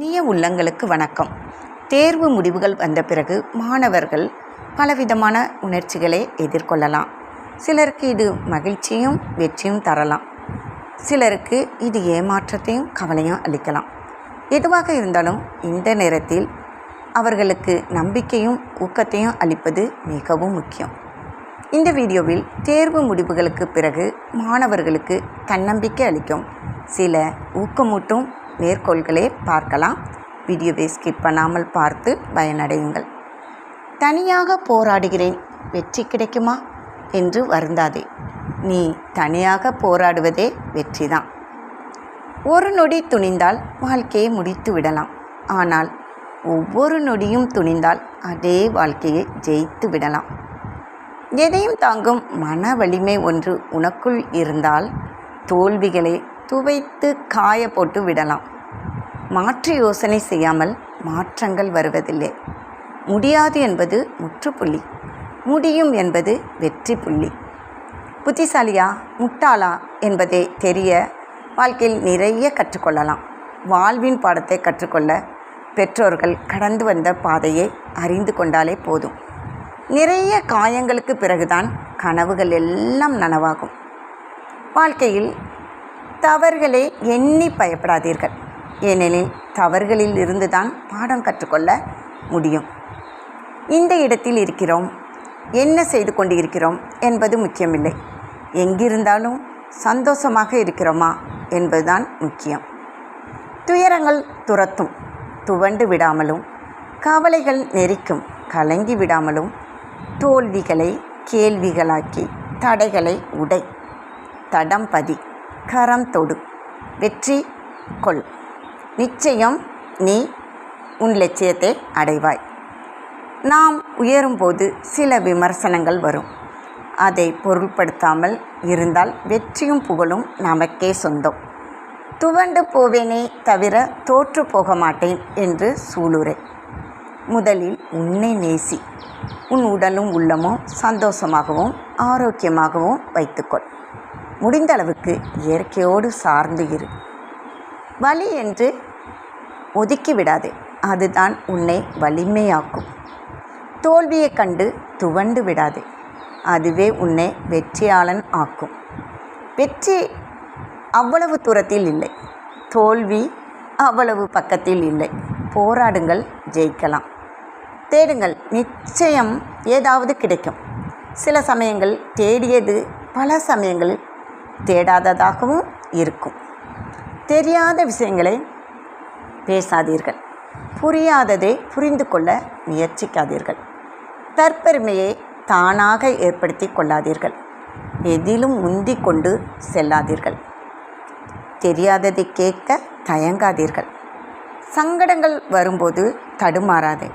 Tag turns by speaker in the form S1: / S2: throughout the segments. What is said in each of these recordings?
S1: இனிய உள்ளங்களுக்கு வணக்கம். தேர்வு முடிவுகள் வந்த பிறகு மாணவர்கள் பலவிதமான உணர்ச்சிகளை எதிர்கொள்ளலாம். சிலருக்கு இது மகிழ்ச்சியும் வெற்றியும் தரலாம். சிலருக்கு இது ஏமாற்றத்தையும் கவலையும் அளிக்கலாம். எதுவாக இருந்தாலும் இந்த நேரத்தில் அவர்களுக்கு நம்பிக்கையும் ஊக்கத்தையும் அளிப்பது மிகவும் முக்கியம். இந்த வீடியோவில் தேர்வு முடிவுகளுக்கு பிறகு மாணவர்களுக்கு தன்னம்பிக்கை அளிக்கும். சில ஊக்கமூட்டும் மேற்கோள்களை பார்க்கலாம். வீடியோவை ஸ்கிப் பண்ணாமல் பார்த்து பயனடையுங்கள். தனியாக போராடுகிறேன். வெற்றி கிடைக்குமா? என்று வருந்தாதே. நீ தனியாக போராடுவதே வெற்றிதான். ஒரு நொடி துணிந்தால் வாழ்க்கையை முடித்து விடலாம். ஆனால் ஒவ்வொரு நொடியும் துணிந்தால் அதே வாழ்க்கையை ஜெயித்து விடலாம். எதையும் தாங்கும் மன வலிமை ஒன்று உனக்குள் இருந்தால் தோல்விகளை துவைத்து காய போட்டு விடலாம். மாற்று யோசனை செய்யாமல் மாற்றங்கள் வருவதில்லை. முடியாது என்பது முற்றுப்புள்ளி. முடியும் என்பது வெற்றி புள்ளி புத்திசாலியா முட்டாளா என்பதை தெரிய வாழ்க்கையில் நிறைய கற்றுக்கொள்ளலாம். வாழ்வின் பாடத்தை கற்றுக்கொள்ள பெற்றோர்கள் கடந்து வந்த பாதையை அறிந்து கொண்டாலே போதும். நிறைய காயங்களுக்கு பிறகுதான் கனவுகள் எல்லாம் நனவாகும். வாழ்க்கையில் தவறுகளை எண்ணி பயப்படாதீர்கள். ஏனெனில் தவறுகளில் இருந்து தான் பாடம் கற்றுக்கொள்ள முடியும். இந்த இடத்தில் இருக்கிறோம். என்ன செய்து கொண்டு இருக்கிறோம் என்பது முக்கியமில்லை. எங்கிருந்தாலும் சந்தோஷமாக இருக்கிறோமா என்பதுதான் முக்கியம். துயரங்கள் துரத்தும். துவண்டு விடாமலும் கவலைகள் நெரிக்கும். கலங்கி விடாமலும் தோல்விகளை கேள்விகளாக்கி தடைகளை உடை. தடம் பதி. கரம் தொடு. வெற்றி கொள். நிச்சயம் நீ உன் லட்சியத்தை அடைவாய். நாம் உயரும்போது சில விமர்சனங்கள் வரும். அதை பொருள்படுத்தாமல் இருந்தால் வெற்றியும் புகழும் நமக்கே சொந்தம். துவண்டு போவேனே தவிர தோற்று போக மாட்டேன் என்று சூளுரை. முதலில் உன்னை நேசி. உன் உடலும் உள்ளமும் சந்தோஷமாகவும் ஆரோக்கியமாகவும் வைத்துக்கொள். முடிந்த அளவுக்கு இயற்கையோடு சார்ந்து இரு. வலி என்று ஒதுக்கி விடாதே. அதுதான் உன்னை வலிமையாக்கும். தோல்வியை கண்டு துவண்டு விடாதே. அதுவே உன்னை வெற்றியாளன் ஆக்கும். வெற்றி அவ்வளவு தூரத்தில் இல்லை. தோல்வி அவ்வளவு பக்கத்தில் இல்லை. போராடுங்கள் ஜெயிக்கலாம். தேடுங்கள் நிச்சயம் ஏதாவது கிடைக்கும். சில சமயங்கள் தேடியது பல சமயங்களில் தேடாததாகவும் இருக்கும். தெரியாத விஷயங்களை பேசாதீர்கள். புரியாததை புரிந்து கொள்ள முயற்சிக்காதீர்கள். தற்பெருமையை தானாக ஏற்படுத்தி கொள்ளாதீர்கள். எதிலும் முந்தி கொண்டு செல்லாதீர்கள். தெரியாததை கேட்க தயங்காதீர்கள். சங்கடங்கள் வரும்போது தடுமாறாதே.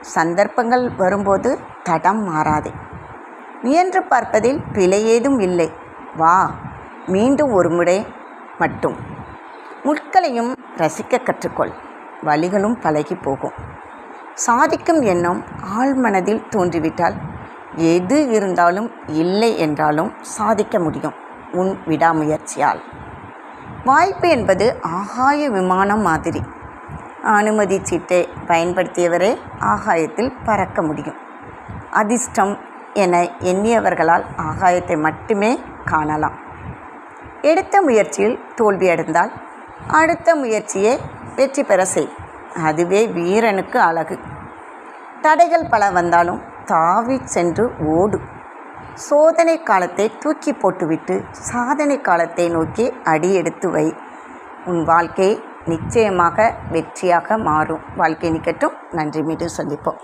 S1: சந்தர்ப்பங்கள் வரும்போது தடம் மாறாதே. முயன்று பார்ப்பதில் பிழை ஏதும் இல்லை. வா மீண்டும் ஒரு முறை மட்டும். முட்களையும் ரசிக்க கற்றுக்கொள். வழிகளும் பழகி போகும். சாதிக்கும் எண்ணம் ஆழ்மனதில் தோன்றிவிட்டால் எது இருந்தாலும் இல்லை என்றாலும் சாதிக்க முடியும் உன் விடாமுயற்சியால். வாய்ப்பு என்பது ஆகாய விமானம் மாதிரி. அனுமதி சீட்டை பயன்படுத்தியவரே ஆகாயத்தில் பறக்க முடியும். அதிர்ஷ்டம் என எண்ணியவர்களால் ஆகாயத்தை மட்டுமே காணலாம். எடுத்த முயற்சியில் தோல்வியடைந்தால் அடுத்த முயற்சியை வெற்றி பெற செய். அதுவே வீரனுக்கு அழகு. தடைகள் பல வந்தாலும் தாவி சென்று ஓடு. சோதனை காலத்தை தூக்கி போட்டுவிட்டு சாதனை காலத்தை நோக்கி அடி எடுத்து வை. உன் வாழ்க்கை நிச்சயமாக வெற்றியாக மாறும். வாழ்க்கை நிக்கட்டும். நன்றி. மீண்டும் சந்திப்போம்.